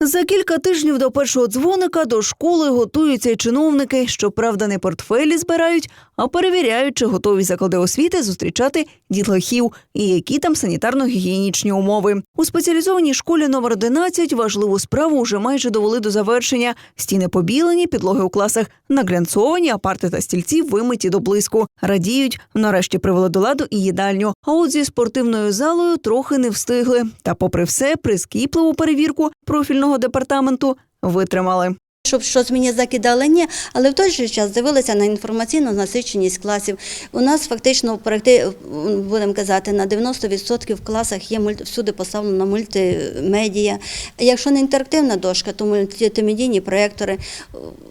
За кілька тижнів до першого дзвоника до школи готуються й чиновники. Щоправда, не портфелі збирають, а перевіряють, чи готові заклади освіти зустрічати дітлахів і які там санітарно-гігієнічні умови. У спеціалізованій школі номер 11 важливу справу вже майже довели до завершення. Стіни побілені, підлоги у класах наглянцовані, а парти та стільці вимиті до блиску. Радіють, нарешті привели до ладу і їдальню. А от зі спортивною залою трохи не встигли. Та, попри все, прискіпливу перевірку профільного департаменту витримали. Щоб щось мені закидали, ні, але в той же час дивилися на інформаційну насиченість класів. У нас фактично будемо казати, на 90% в класах є всюди поставлено мультимедія. Якщо не інтерактивна дошка, то мультимедійні проєктори.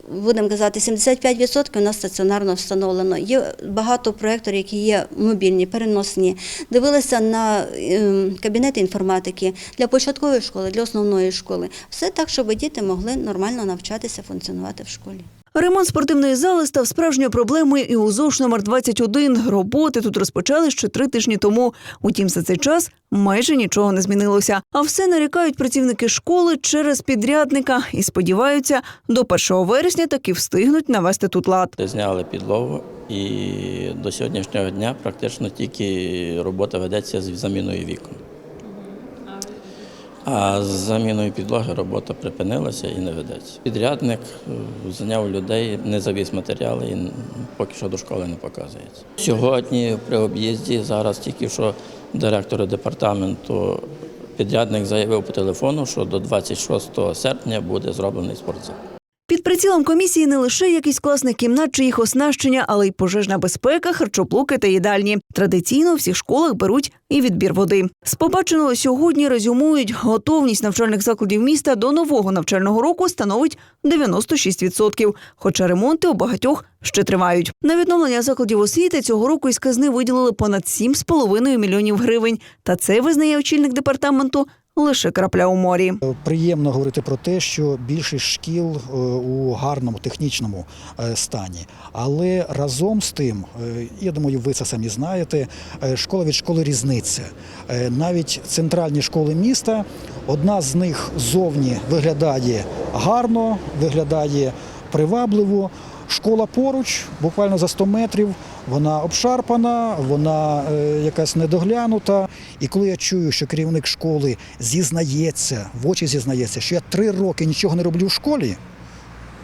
Будемо казати, 75% у нас стаціонарно встановлено. Є багато проєкторів, які є мобільні, переносні. Дивилися на ем, кабінети інформатики для початкової школи, для основної школи. Все так, щоб діти могли нормально навчатися, функціонувати в школі. Ремонт спортивної зали став справжньою проблемою і у ЗОШ номер 21. Роботи тут розпочали ще три тижні тому. Утім, за цей час майже нічого не змінилося. А все нарікають працівники школи через підрядника і сподіваються, до 1 вересня таки встигнуть навести тут лад. Зняли підлогу і до сьогоднішнього дня практично тільки робота ведеться з заміною вікон. А з заміною підлоги робота припинилася і не ведеться. Підрядник зняв зайняв людей, не завіз матеріали і поки що до школи не показується. Сьогодні при об'їзді зараз тільки що директор департаменту підрядник заявив по телефону, що до 26 серпня буде зроблений спортзал. Під прицілом комісії не лише якість класних кімнат чи їх оснащення, але й пожежна безпека, харчоблоки та їдальні. Традиційно в всіх школах беруть і відбір води. З побаченого сьогодні резюмують, готовність навчальних закладів міста до нового навчального року становить 96%, хоча ремонти у багатьох ще тривають. На відновлення закладів освіти цього року із казни виділили понад 7,5 мільйонів гривень. Та це визнає очільник департаменту лише крапля у морі. Приємно говорити про те, що більшість шкіл е, у гарному технічному е, стані. Але разом з тим, е, я думаю, ви це самі знаєте, е, школа від школи різниця. Е, Навіть центральні школи міста, одна з них зовні виглядає гарно, виглядає привабливо. Школа поруч, буквально за 100 метрів, вона обшарпана, вона е, якась недоглянута. І коли я чую, що керівник школи зізнається, в очі зізнається, що я три роки нічого не роблю в школі,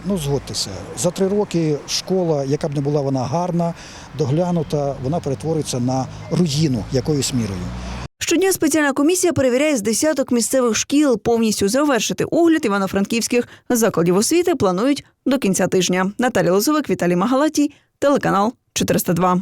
ну згодьтеся, за три роки школа, яка б не була вона гарна, доглянута, вона перетворюється на руїну якоюсь мірою. Щодня спеціальна комісія перевіряє з десяток місцевих шкіл. Повністю завершити огляд івано-франківських закладів освіти планують до кінця тижня. Наталя Лозовик, Віталій Магалатій, телеканал 402.